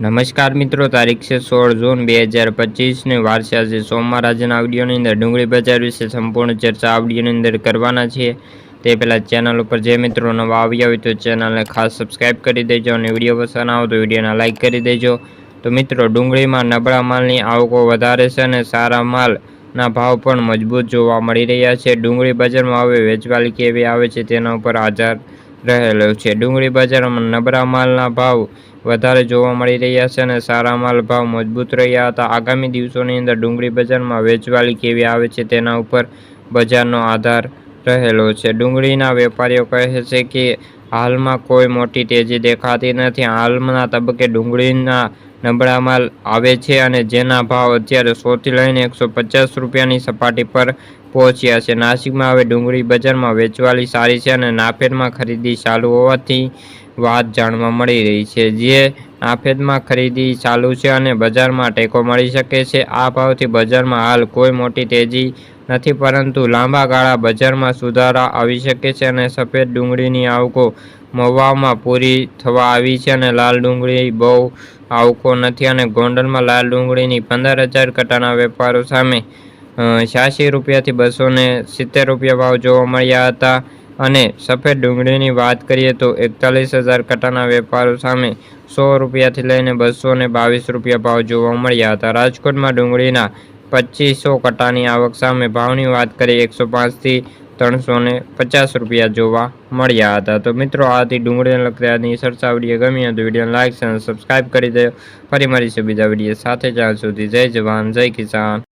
નમસ્કાર મિત્રો, તારીખ છે સોળ જૂન બે હજાર પચીસને વારસે આજે સોમવાર આજના આવડીઓની અંદર ડુંગળી બજાર વિશે સંપૂર્ણ ચર્ચા આવડીઓની અંદર કરવાના છીએ. તે પહેલાં ચેનલ ઉપર જે મિત્રો નવા આવ્યા હોય તો ચેનલને ખાસ સબસ્ક્રાઈબ કરી દેજો અને વીડિયો પસંદ આવો તો વિડીયોને લાઇક કરી દેજો. તો મિત્રો, ડુંગળીમાં નબળા માલની આવકો વધારે છે અને સારા માલના ભાવ પણ મજબૂત જોવા મળી રહ્યા છે. ડુંગળી બજારમાં હવે વેચવાલી કેવી આવે છે તેના ઉપર આધાર રહેલો છે. ડુંગળી બજારમાં નબળા માલના ભાવ વધારે જોવા મળી રહ્યા છે અને સારા માલ ભાવ મજબૂત રહ્યા હતા. આગામી દિવસોની અંદર ડુંગળી બજારમાં વેચવાલી કેવી આવે છે તેના ઉપર બજારનો આધાર રહેલો છે. ડુંગળીના વેપારીઓ કહે છે કે હાલમાં કોઈ મોટી તેજી દેખાતી નથી. હાલના તબક્કે ડુંગળીના નબળા માલ આવે છે અને જેના ભાવ અત્યારે સોથી લઈને એકસો પચાસ રૂપિયાની સપાટી પર પહોંચ્યા છે. નાસિકમાં હવે ડુંગળી બજારમાં વેચવાલી સારી છે અને નાફેડમાં ખરીદી ચાલુ હોવાથી વાત જાણવા મળી રહી છે. જે નાફેદમાં ખરીદી ચાલુ છે અને બજારમાં ટેકો મળી શકે છે. આ ભાવથી બજારમાં હાલ કોઈ મોટી તેજી નથી, પરંતુ લાંબા ગાળા બજારમાં સુધારા આવી શકે છે અને સફેદ ડુંગળીની આવકો મહુવામાં પૂરી થવા આવી છે અને લાલ ડુંગળી બહુ આવકો નથી અને ગોંડલમાં લાલ ડુંગળીની પંદર હજાર કટાના વેપારો સામે છ્યાસી રૂપિયાથી બસો સિત્તેર રૂપિયા ભાવ જોવા મળ્યા હતા. અને સફેદ ડુંગળીની વાત કરીએ તો એકતાલીસ હજાર કટાના વેપારો સામે સો રૂપિયાથી લઈને બસો ને બાવીસ રૂપિયા ભાવ જોવા મળ્યા હતા. રાજકોટમાં ડુંગળીના પચીસો કટાની આવક સામે ભાવની વાત કરીએ, એકસો પાંચથી ત્રણસો ને પચાસ રૂપિયા જોવા મળ્યા હતા. તો મિત્રો, આથી ડુંગળીને લગતી આજની ચર્ચા વીડિયો ગમી હોય વિડીયોને લાઇક અને સબસ્ક્રાઈબ કરી દો ફરી મળીશું બીજા વીડિયો સાથે. જ્યાં સુધી જય જવાન, જય કિસાન.